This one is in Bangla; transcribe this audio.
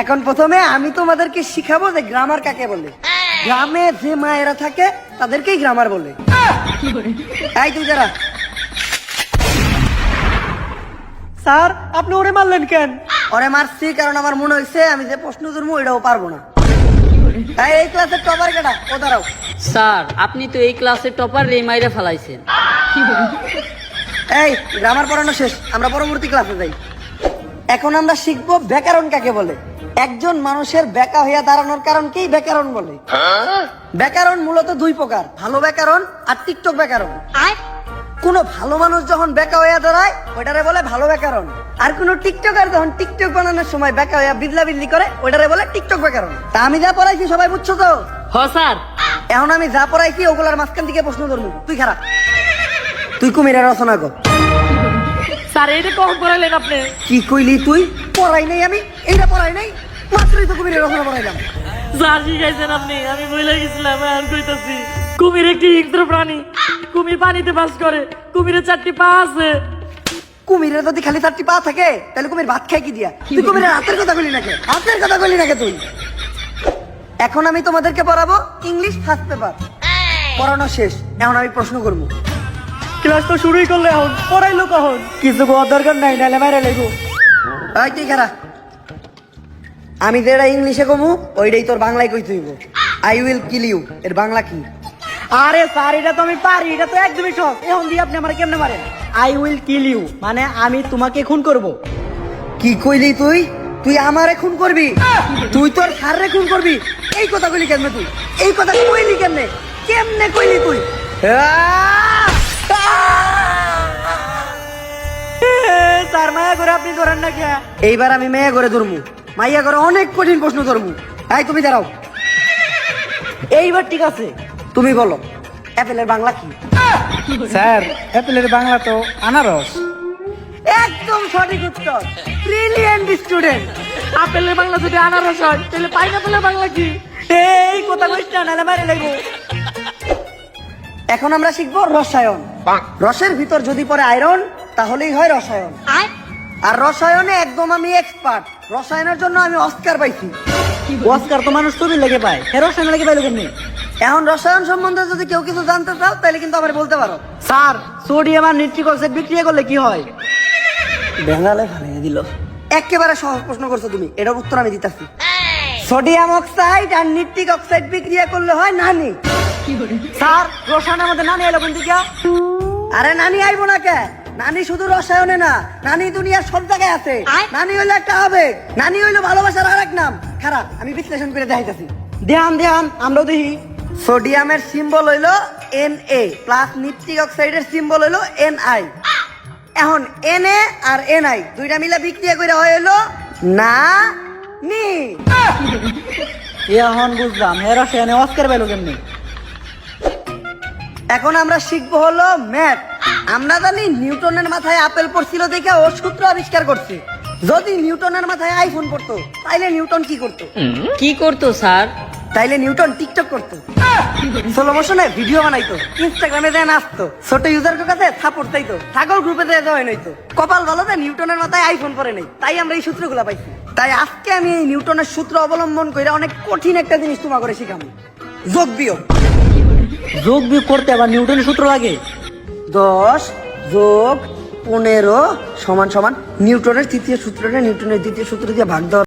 এখন প্রথমে আমি তোমাদেরকে শিখাবো যে গ্রামার কাকে বলে। গ্রামে যে মায়েরা থাকে তাদেরকেই গ্রামার বলে। এই তুই যারা। স্যার আপনি ওরে মারলেন কেন? ওরে মারছি কারণ আমার মনে হয়েছে আমি যে প্রশ্ন ধরবো এটাও পারব না। এই, ক্লাসের টপার কেটা ও দাঁড়াও। স্যার আপনি তো এই ক্লাসে টপার রে মাইরে ফেলাইছেন। এই গ্রামার পড়ানো শেষ আমরা পরবর্তী ক্লাসে যাই। এখন আমরা শিখব ব্যাকরণ কাকে বলে। একজন মানুষের বেকা হইয়া দাঁড়ানোর কারণকেই ব্যাকরণ বলে? ব্যাকরণ মূলত দুই প্রকার ভালো ব্যাকরণ আর টিকটক ব্যাকরণ। কোন ভালো মানুষ যখন বেকা হইয়া দাঁড়ায় ওইটারে বলে ভালো ব্যাকরণ। আর কোন টিকটকার যখন টিকটক বানানোর সময় বেকা হইয়া বিদলা বিদলি করে ওইটারে বলে টিকটক ব্যাকরণ। তা আমি যা পড়াইছি সবাই বুঝছ তো? হ স্যার। এখন আমি যা পড়াইছি ওগুলার মাঝখান থেকে প্রশ্ন ধরবো। তুই খারাপ। তুই কুমিরের রচনা কর। স্যার এটা কখন করাইলেন আপনি? কি কইলি তুই? পড়াই নাই আমি। এইটা পড়াই নাই। মাত্রই তো কুমিরের রচনা পড়াইলাম। শিখাইছেন আপনি। আমি গেছিলাম এখন কইতাছি। কুমির একটি হিংস্র প্রাণী। কুমির পানিতে বাস করে। কুমিরের চারটি পা আছে। কুমিরের যদি খালি চারটি পা থাকে তাহলে কুমির ভাত খাই কি দিয়া? তুই কুমিরের হাতের কথা বলি নাকি? হাতের কথা বলি নাকি তুই? এখন আমি তোমাদেরকে পড়াবো ইংলিশ ফার্স্ট পেপার পড়ানো শেষ। এখন আমি প্রশ্ন করব। ক্লাস তো শুরুই করলে এখন পড়াইলো কখন? কিছু কোয়ার দরকার নাই নাহলে মাইরা লেগো এই তুই খারা আমি যেটা ইংলিশে কমু ওইটাই তোর বাংলায় কই তুইব আই উইল কিল ইউ এর বাংলা কি? আরে স্যার এটা তো আমি পারি এটা তো একদমই সহজ। এখন দিয়ে আপনি আমার কেমনে মারেন? আই উইল কিল ইউ মানে আমি তোমাকে খুন করব। কি কইলি তুই? তুই আমারে খুন করবি? তুই তোর সারে খুন করবি? এই কথা কইলি কেমনে তুই? এই কথা কইলি কেমনে? কেমনে কইলি তুই? আহ! করে আপনি ধরেন না কে? এইবার আমি মেয়ে করে ধরমু। মাইয়া করে অনেক কঠিন প্রশ্ন ধরমু। এই তুমি দাঁড়াও। এইবার ঠিক আছে তুমি বলো অ্যাপেলের বাংলা কি? স্যার অ্যাপেলের বাংলা তো আনারস। একদম সঠিক উত্তর। ব্রিলিয়েন্ট স্টুডেন্ট আপেলের বাংলা যদি আনারস হয় তাহলে পাইনাপেলের বাংলা কি? এই কথা না নাহলে মারে লাগবো এখন আমরা শিখব রসায়ন। রসের ভিতর যদি পড়ে আয়রন তাহলেই হয় রসায়ন। আর রসায়নে একদম আমি এক্সপার্ট রসায়নের জন্য আমি অস্কার পাইছি। অস্কার তো মানুষ তুমি লেগে পায়। হেরো সামনে লেগে পাইলো কেমনি? এখন রসায়ন সম্বন্ধে যদি কেউ কিছু জানতে চাও তাহলে কিন্তু আমার বলতে পারো। স্যার সোডিয়াম আর নিট্রিক অক্সাইড বিক্রিয়া করলে কি হয়? বেঙ্গালে ভালিয়ে দিল। একেবারে সহজ প্রশ্ন করছ তুমি। এটার উত্তর আমি দিতেছি। সোডিয়াম অক্সাইড আর নিট্রিক অক্সাইড বিক্রিয়া করলে হয় নানি। স্যার রসায়নের মধ্যে নানি এলো কোন দিকে? আরে নানি আইবো না কে? নানি শুধু রসায়নে না নানি দুনিয়ার সব জায়গায় আছে। নানি হইল একটা আবেগ নানি হইল ভালোবাসার আরেক নাম। খারাপ আমি বিশ্লেষণ করে দেখাইতেছি। ধ্যান ধ্যান আমরাও দেখি। সোডিয়ামের সিম্বল হইল এন এ প্লাস নিট্রিক অক্সাইডের সিম্বল হইল এন আই এখন এন এ আর এন আই দুইটা মিলে বিক্রিয়া করে হয় হইল না নি এখন বুঝলাম হে রসায়নে অস্কার পাইলো কেমনি? এখন আমরা শিখব হলো ম্যাথ আমরা জানি নিউটনের মাথায় আপেল পড়ছিল দেখে ও সূত্র আবিষ্কার করছে। যদি নিউটনের মাথায় আইফোন পড়তো তাইলে নিউটন কি করতো? কি করতো স্যার? তাইলে নিউটন টিকটক করতো। সোলো মোশনে ভিডিও বানাইতো ইনস্টাগ্রামে দেন আসতো ছোট ইউজার কাছে সাপোর্ট চাইতো ছাগল গ্রুপে দেয় জয়েন হইতো। কপাল ভালো যে নিউটনের মাথায় আইফোন পরে নেই তাই আমরা এই সূত্রগুলো পাইছি। তাই আজকে আমি এই নিউটনের সূত্র অবলম্বন করে অনেক কঠিন একটা জিনিস তোমা করে শিখাবো যোগ বিয়োগ। যোগ বিয়োগ করতে আবার নিউটনের সূত্র লাগে? দশ যোগ পনেরো সমান সমান নিউটনের তৃতীয় সূত্রটা নিউটনের দ্বিতীয় সূত্র দিয়ে ভাগ দেওয়া